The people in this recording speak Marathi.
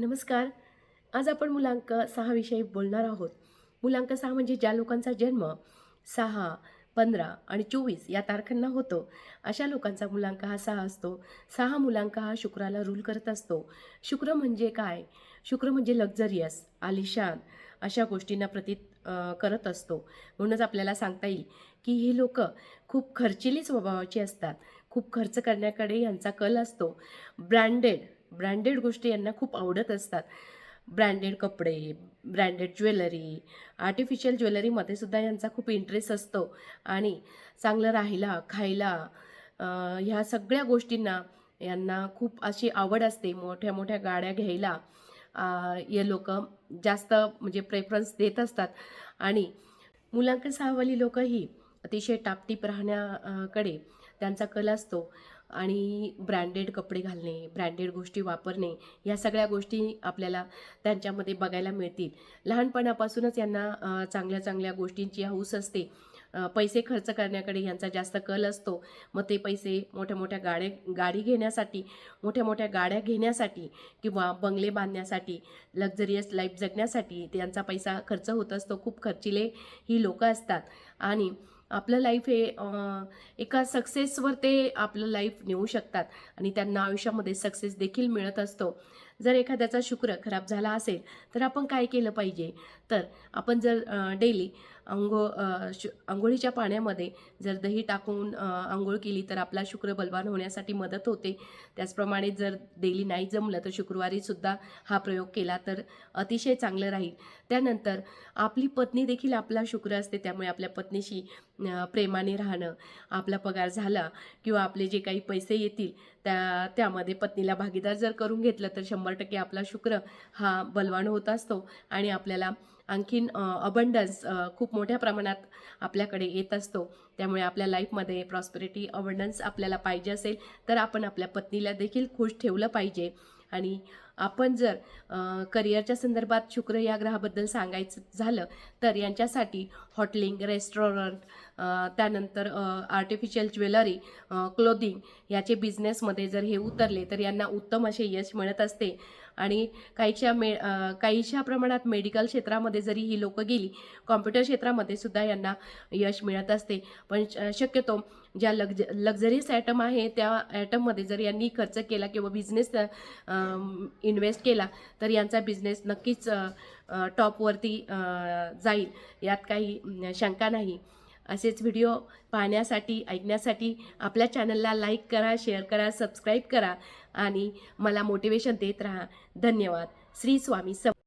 नमस्कार. आज आपण मुलांक सहाविषयी बोलणार आहोत. मुलांक सहा म्हणजे ज्या लोकांचा जन्म सहा पंधरा आणि चोवीस या तारखांना होतो अशा लोकांचा मुलांक हा सहा असतो. सहा मुलांक हा शुक्राला रूल करत असतो. शुक्र म्हणजे काय? शुक्र म्हणजे लक्झरियस आलिशान अशा गोष्टींना प्रतीत करत असतो. म्हणूनच आपल्याला सांगता येईल की ही लोक खूप खर्चिली स्वभावाची असतात. खूप खर्च करण्याकडे यांचा कल असतो. ब्रँडेड ब्रँडेड गोष्टी यांना खूप आवडत असतात. ब्रँडेड कपडे ब्रँडेड ज्वेलरी आर्टिफिशियल ज्वेलरीमध्ये सुद्धा यांचा खूप इंटरेस्ट असतो. आणि चांगलं राहायला खायला ह्या सगळ्या गोष्टींना यांना खूप अशी आवड असते. मोठ्या मोठ्या गाड्या घ्यायला या हे लोक जास्त म्हणजे प्रेफरन्स देत असतात. आणि मुलांक सहावाली लोकंही अतिशय टापटीप राहण्याकडे त्यांचा कल असतो. आणि ब्रँडेड कपडे घालणे ब्रँडेड गोष्टी वापरणे या सगळ्या गोष्टी आपल्याला त्यांच्यामध्ये बघायला मिळतील. लहानपणापासूनच यांना चांगल्या चांगल्या गोष्टींची हौस असते. पैसे खर्च करण्याकडे यांचा जास्त कल असतो. मग ते पैसे मोठ्या मोठ्या गाड्या गाडी घेण्यासाठी मोठ्या मोठ्या गाड्या घेण्यासाठी किंवा बंगले बांधण्यासाठी लक्झरियस लाईफ जगण्यासाठी त्यांचा पैसा खर्च होत असतो. खूप खर्चिले ही लोकं असतात. आणि आपलं लाईफ हे एका सक्सेसवर ते आपलं लाईफ नेऊ शकतात. आणि त्यांना आयुष्यामध्ये सक्सेस देखील मिळत असतो. जर एखाद्याचा शुक्र खराब झाला असेल तर आपण काय केलं पाहिजे? तर आपण जर डेली अंघोळ शु आंघोळीच्या पाण्यामध्ये जर दही टाकून आंघोळ केली तर आपला शुक्र बलवान होण्यासाठी मदत होते. त्याचप्रमाणे जर डेली नाही जमलं तर शुक्रवारीसुद्धा हा प्रयोग केला तर अतिशय चांगलं राहील. त्यानंतर आपली पत्नी देखील आपला शुक्र असते त्यामुळे आपल्या पत्नीशी प्रेमाने राहणं आपला पगार झाला किंवा आपले जे काही पैसे येतील त्या त्यामध्ये पत्नीला भागीदार जर करून घेतलं तर शंभर टक्के आपला शुक्र हा बलवान होत असतो आणि आपल्याला आणखीन अबंडन्स खूप मोठ्या प्रमाणात आपल्याकडे येत असतो. त्यामुळे आपल्या लाईफमध्ये प्रॉस्पेरिटी अबंडन्स आपल्याला पाहिजे असेल तर आपण आपल्या पत्नीला देखील खुश ठेवलं पाहिजे. आणि आपण जर करिअरच्या संदर्भात शुक्र या ग्रहाबद्दल सांगायचं झालं तर यांच्यासाठी हॉटेलिंग रेस्टॉरंट त्यानंतर आर्टिफिशियल ज्वेलरी क्लोदिंग याचे बिझनेसमध्ये जर हे उतरले तर यांना उत्तम असे यश मिळत असते. आणि काहीशा मे काहीशा प्रमाणात मेडिकल क्षेत्रामध्ये जरी ही लोकं गेली कॉम्प्युटर क्षेत्रामध्ये सुद्धा यांना यश मिळत असते. पण श- शक्यतो ज्या लग्ज लक्झरीस ॲटम आहे त्या ॲटममध्ये जर यांनी खर्च केला किंवा बिझनेस इन्व्हेस्ट केला तर यांचा बिझनेस नक्कीच टॉपवरती जाईल. यात काही शंका नाही. असेच व्हिडिओ पाहण्यासाठी ऐकण्यासाठी आपल्या चॅनलला लाईक करा शेअर करा सबस्क्राईब करा आणि मला मोटिवेशन देत राहा. धन्यवाद. श्री स्वामी सम